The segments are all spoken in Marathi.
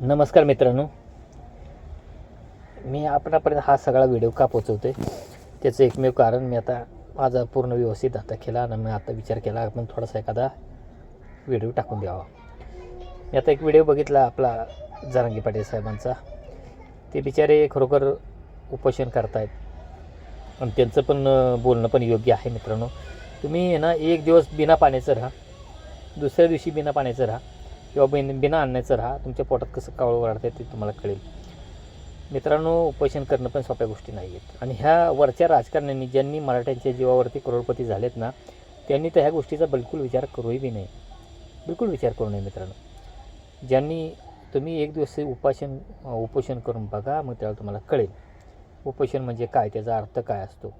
नमस्कार मित्रांनो. मी आपणापर्यंत हा सगळा व्हिडिओ का पोचवतोय? त्याचं एकमेव कारण मी आता माझा पूर्ण व्यवस्थित आता केला आणि मी आता विचार केला आपण थोडासा एखादा व्हिडिओ टाकून द्यावा. मी आता एक व्हिडिओ बघितला आपला जारंगी पाटील साहेबांचा. ते बिचारे खरोखर उपोषण करतायत. आणि त्यांचं पण बोलणं पण योग्य आहे मित्रांनो. तुम्ही ना एक दिवस बिना पाण्याचं राहा. दुसऱ्या दिवशी बिना पाण्याचं राहा. किंवा बिन बिना आणण्याचं राहा. तुमच्या पोटात कसं कावळं वाढतं ते तुम्हाला कळेल. मित्रांनो उपोषण करणं पण सोप्या गोष्टी नाही आहेत आणि ह्या वरच्या राजकारण्यांनी ज्यांनी मराठ्यांच्या जीवावरती करोडपती झालेत ना त्यांनी तर ह्या गोष्टीचा बिलकुल विचार करूही बी नाही बिलकुल विचार करू नये मित्रांनो. ज्यांनी तुम्ही एक दिवस उपासन उपोषण करून बघा मग तेव्हा तुम्हाला कळेल. उपोषण म्हणजे काय? त्याचा अर्थ काय असतो?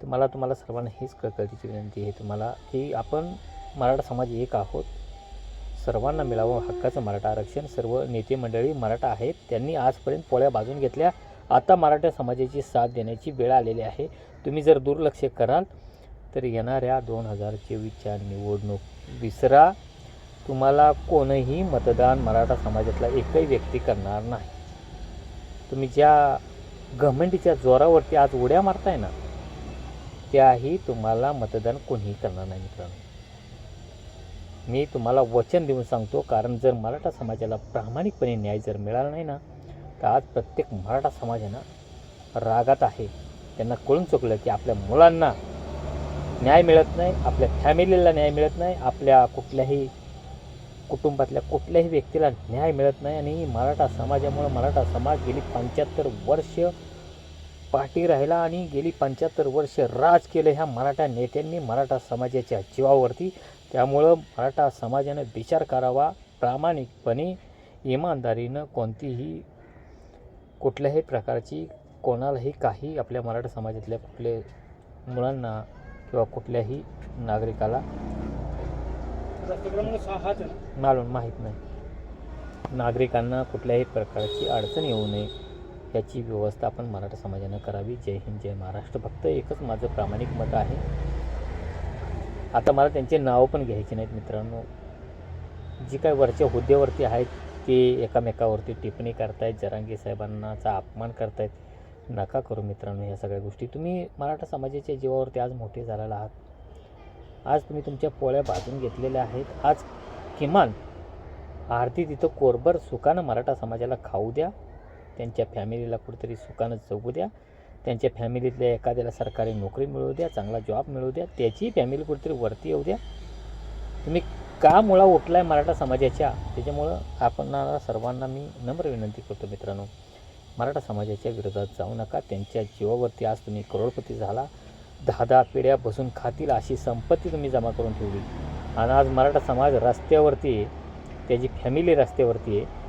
तुम्हाला तुम्हाला सर्वांना हेच कळकळीची विनंती आहे. तुम्हाला की आपण मराठा समाज एक आहोत. सर्वांना मिळावं हक्काचं मराठा आरक्षण. सर्व नेते मंडळी मराठा आहेत. त्यांनी आजपर्यंत पोळ्या बाजून घेतल्या. आता मराठा समाजाची साथ देण्याची वेळ आलेली आहे. तुम्ही जर दुर्लक्ष कराल तर येणाऱ्या दोन हजार चोवीसच्या निवडणूक विसरा. तुम्हाला कोणही मतदान मराठा समाजातला एकही व्यक्ती करणार नाही. तुम्ही ज्या घमंडीच्या जोरावरती आज उड्या मारताय ना त्याही तुम्हाला मतदान कोणीही करणार नाही मित्रांनो. मी तुम्हाला वचन देऊन सांगतो कारण जर मराठा समाजाला प्रामाणिकपणे न्याय जर मिळाला नाही ना तर आज प्रत्येक मराठा समाज आहे ना रागात आहे. त्यांना कळून चुकलं की आपल्या मुलांना न्याय मिळत नाही आपल्या फॅमिलीला न्याय मिळत नाही आपल्या कुठल्याही कुटुंबातल्या कुठल्याही व्यक्तीला न्याय मिळत नाही. आणि मराठा समाजामुळं मराठा समाज गेली पंच्याहत्तर वर्ष पाठी राहिला आणि गेली पंच्याहत्तर वर्ष राज केलं ह्या मराठा नेत्यांनी मराठा समाजाच्या जीवावरती. त्यामुळं मराठा समाजानं विचार करावा. प्रामाणिकपणे इमानदारीनं कोणतीही कुठल्याही प्रकारची कोणालाही काही आपल्या मराठा समाजातल्या कुठले मुलांना किंवा कुठल्याही नागरिकाला मालूम माहीत नाही. नागरिकांना कुठल्याही प्रकारची अडचण येऊ नये. याची व्यवस्था आपण मराठा समाजानं करावी. जय हिंद जय महाराष्ट्र. फक्त एकच माझं प्रामाणिक मत आहे. आता मला त्यांचे नावं पण घ्यायचे नाहीत मित्रांनो. जी काय वरच्या हुद्द्यावरती आहेत ते एकामेकावरती टिप्पणी करतायत जरांगे साहेबांनाचा अपमान करतायत. नका करू मित्रांनो ह्या सगळ्या गोष्टी. तुम्ही मराठा समाजाच्या जीवावरती आज मोठे झालेला आहात. आज तुम्ही तुमच्या पोळ्या भाजून घेतलेल्या आहेत. आज किमान आरती तिथं कोरभर सुखानं मराठा समाजाला खाऊ द्या. त्यांच्या फॅमिलीला कुठेतरी सुखानं जगू द्या. त्यांच्या फॅमिलीतल्या एखाद्याला सरकारी नोकरी मिळवू द्या चांगला जॉब मिळवू द्या त्याची फॅमिली कुठेतरी वरती येऊ द्या. तुम्ही का मुळा उठलाय मराठा समाजाच्या? त्याच्यामुळं आपण सर्वांना मी नम्र विनंती करतो मित्रांनो. मराठा समाजाच्या विरोधात जाऊ नका. त्यांच्या जीवावरती आज तुम्ही करोडपती झाला. दहा दहा पिढ्या बसून खातील अशी संपत्ती तुम्ही जमा करून ठेवली. आणि आज मराठा समाज रस्त्यावरती आहे त्याची फॅमिली रस्त्यावरती आहे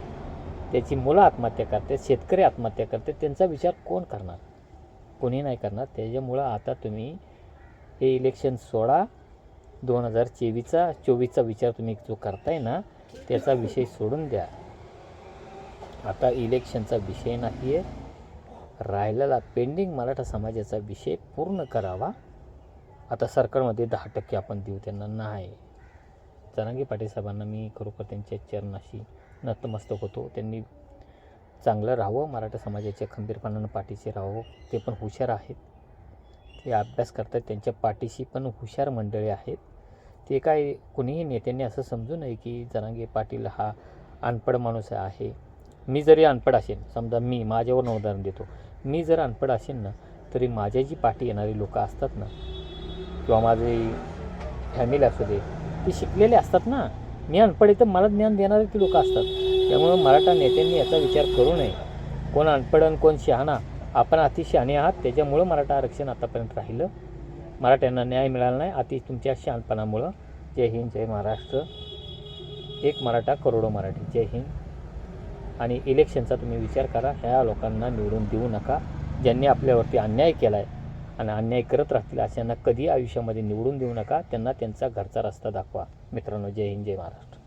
त्याची मुलं आत्महत्या करतात शेतकरी आत्महत्या करतात त्यांचा विचार कोण करणार? कोणी नाही करणार. त्याच्यामुळं आता तुम्ही हे इलेक्शन सोडा. दोन हजार चोवीसचा चोवीसचा विचार तुम्ही जो करताय ना त्याचा विषय सोडून द्या. आता इलेक्शनचा विषय नाही आहे राहिलेला पेंडिंग मराठा समाजाचा विषय पूर्ण करावा. आता सरकारमध्ये दहा टक्के आपण देऊ त्यांना नाही. जनांगी पाटील साहेबांना मी खरोखर त्यांच्या चरणाशी नतमस्तक होतो. त्यांनी चांगलं राहावं मराठा समाजाच्या खंबीरपणानं पाठीशी राहावं ते पण हुशार आहेत. ते अभ्यास करतात त्यांच्या पाठीशी पण हुशार मंडळी आहेत. ते काय कुणीही नेत्यांनी असं समजू नये की जनांगे पाटील हा अनपड माणूस आहे. मी जरी अनपड असेल समजा मी माझ्यावर उदाहरण देतो मी जर अनपड असेल ना तरी माझ्या जी पाठी येणारी लोकं असतात ना किंवा माझी फॅमिली असू दे ती शिकलेले असतात ना. मी अनपड इथं तर मला ज्ञान देणारे ती लोकं असतात. त्यामुळं मराठा नेत्यांनी याचा विचार करू नये. कोण अनपड आणि कोण शहाणा आपण अति शहाणे आहात त्याच्यामुळं मराठा आरक्षण आतापर्यंत राहिलं. मराठ्यांना न्याय मिळाला नाही अति तुमच्या शहाणपणामुळं. जय हिंद जय महाराष्ट्र. एक मराठा करोडो मराठी. जय हिंद. आणि इलेक्शनचा तुम्ही विचार करा. ह्या लोकांना निवडून देऊ नका. ज्यांनी आपल्यावरती अन्याय केला आहे आणि अन्याय करत राहतील अशांना कधी आयुष्यामध्ये निवडून देऊ नका. त्यांना त्यांचा घरचा रस्ता दाखवा. मित्रांनो जय हिंद जय महाराष्ट्र.